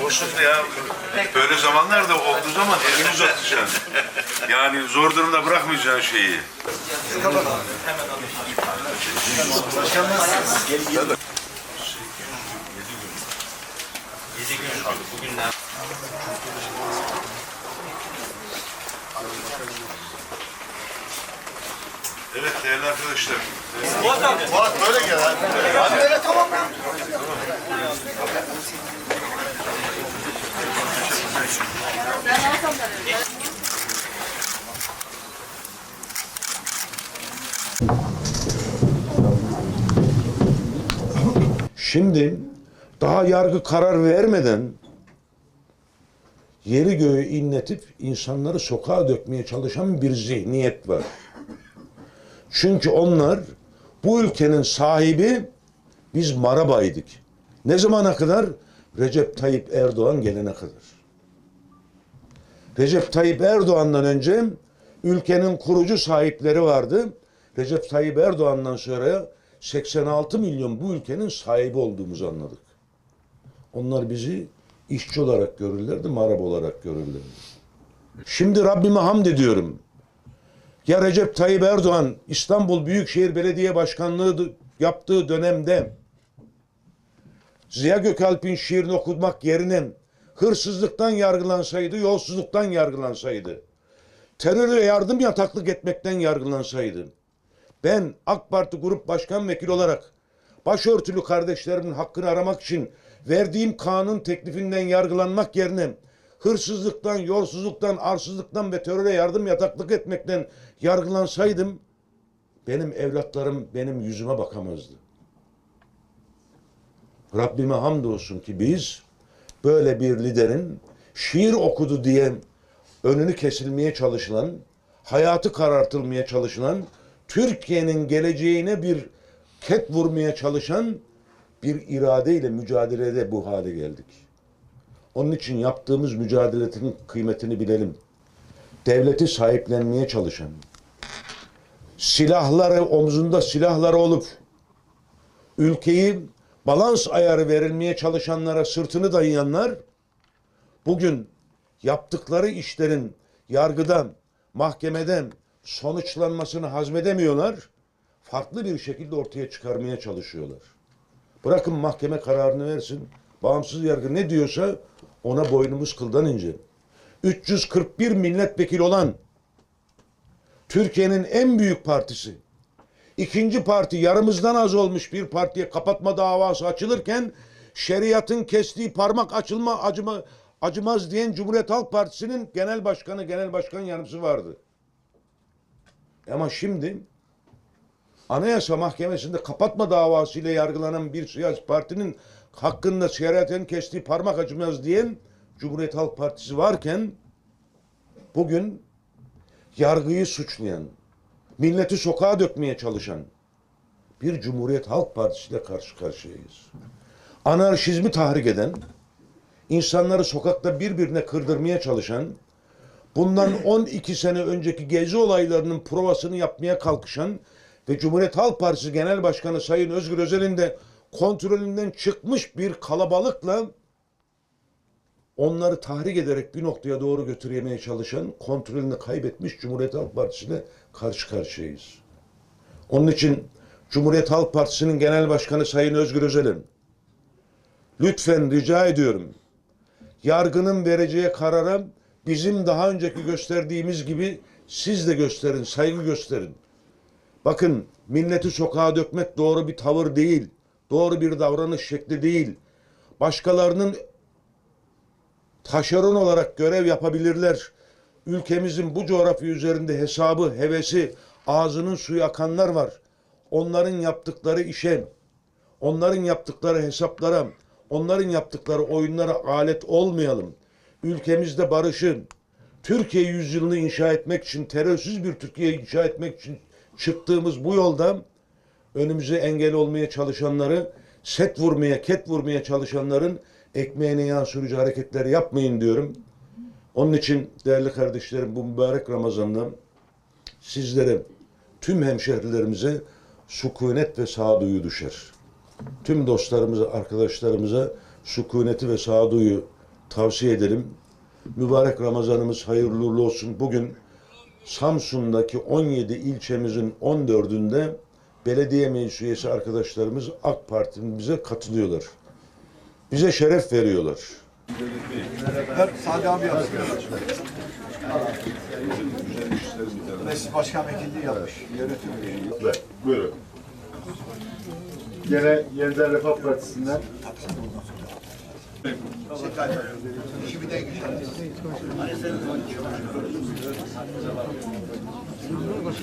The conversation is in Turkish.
Olsun ya. Böyle zamanlarda olduğu zaman elini uzatacaksın. Yani zor durumda bırakmayacaksın şeyi. Evet değerli arkadaşlar. Fuat böyle gel abi. Böyle tamam lan. Şimdi daha yargı karar vermeden yeri göğü inletip insanları sokağa dökmeye çalışan bir zihniyet var. Çünkü onlar bu ülkenin sahibi biz marabaydık. Ne zamana kadar? Recep Tayyip Erdoğan gelene kadar. Recep Tayyip Erdoğan'dan önce ülkenin kurucu sahipleri vardı. Recep Tayyip Erdoğan'dan sonra 86 milyon bu ülkenin sahibi olduğumuzu anladık. Onlar bizi işçi olarak görürlerdi, marab olarak görürlerdi. Şimdi Rabbime hamd ediyorum. Ya Recep Tayyip Erdoğan İstanbul Büyükşehir Belediye Başkanlığı yaptığı dönemde Ziya Gökalp'in şiirini okumak yerine hırsızlıktan yargılansaydı, yolsuzluktan yargılansaydı, teröre yardım yataklık etmekten yargılansaydı, ben AK Parti Grup Başkan Vekili olarak başörtülü kardeşlerimin hakkını aramak için verdiğim kanun teklifinden yargılanmak yerine hırsızlıktan, yolsuzluktan, arsızlıktan ve teröre yardım yataklık etmekten yargılansaydım benim evlatlarım benim yüzüme bakamazdı. Rabbime hamdolsun ki biz böyle bir liderin şiir okudu diye önünü kesilmeye çalışılan, hayatı karartılmaya çalışılan, Türkiye'nin geleceğine bir ket vurmaya çalışan bir iradeyle mücadelede bu hale geldik. Onun için yaptığımız mücadelenin kıymetini bilelim. Devleti sahiplenmeye çalışan, silahları omzunda silahları olup ülkeyi balans ayarı verilmeye çalışanlara sırtını dayayanlar bugün yaptıkları işlerin yargıdan, mahkemeden sonuçlanmasını hazmedemiyorlar. Farklı bir şekilde ortaya çıkarmaya çalışıyorlar. Bırakın mahkeme kararını versin. Bağımsız yargı ne diyorsa ona boynumuz kıldan ince. 341 milletvekili olan Türkiye'nin en büyük partisi. İkinci parti yarımızdan az olmuş bir partiye kapatma davası açılırken şeriatın kestiği parmak açılma acıma, acımaz diyen Cumhuriyet Halk Partisi'nin genel başkanı, genel başkan yardımcısı vardı. Ama şimdi Anayasa Mahkemesi'nde kapatma davasıyla yargılanan bir siyasi partinin hakkında şeriatın kestiği parmak acımaz diyen Cumhuriyet Halk Partisi varken bugün yargıyı suçlayan, milleti sokağa dökmeye çalışan bir Cumhuriyet Halk Partisi ile karşı karşıyayız. Anarşizmi tahrik eden, insanları sokakta birbirine kırdırmaya çalışan, bundan 12 sene önceki gezi olaylarının provasını yapmaya kalkışan ve Cumhuriyet Halk Partisi Genel Başkanı Sayın Özgür Özel'in de kontrolünden çıkmış bir kalabalıkla onları tahrik ederek bir noktaya doğru götürmeye çalışan, kontrolünü kaybetmiş Cumhuriyet Halk Partisi ile karşı karşıyayız. Onun için Cumhuriyet Halk Partisi'nin Genel Başkanı Sayın Özgür Özel'in lütfen rica ediyorum yargının vereceği karara bizim daha önceki gösterdiğimiz gibi siz de gösterin, saygı gösterin. Bakın milleti sokağa dökmek doğru bir tavır değil. Doğru bir davranış şekli değil. Başkalarının taşeron olarak görev yapabilirler. Ülkemizin bu coğrafya üzerinde hesabı, hevesi, ağzının suyu akanlar var. Onların yaptıkları işe, onların yaptıkları hesaplara, onların yaptıkları oyunlara alet olmayalım. Ülkemizde barışı, Türkiye yüzyılını inşa etmek için, terörsüz bir Türkiye inşa etmek için çıktığımız bu yolda önümüze engel olmaya çalışanları, set vurmaya, ket vurmaya çalışanların ekmeğine yağ sürücü hareketler yapmayın diyorum. Onun için değerli kardeşlerim bu mübarek Ramazan'da sizlere, tüm hemşehrilerimize sükunet ve sağduyu düşer. Tüm dostlarımıza, arkadaşlarımıza sükuneti ve sağduyu tavsiye edelim. Mübarek Ramazanımız hayırlı uğurlu olsun. Bugün Samsun'daki 17 ilçemizin 14'ünde belediye meclis üyesi arkadaşlarımız AK Parti'nin bize katılıyorlar. Bize şeref veriyorlar. Ver Sadi abi yapsın. Meclis Başkan Vekilliği yapmış. Yönetim. Buyurun. Gene Yeniden Refah Partisi'nden.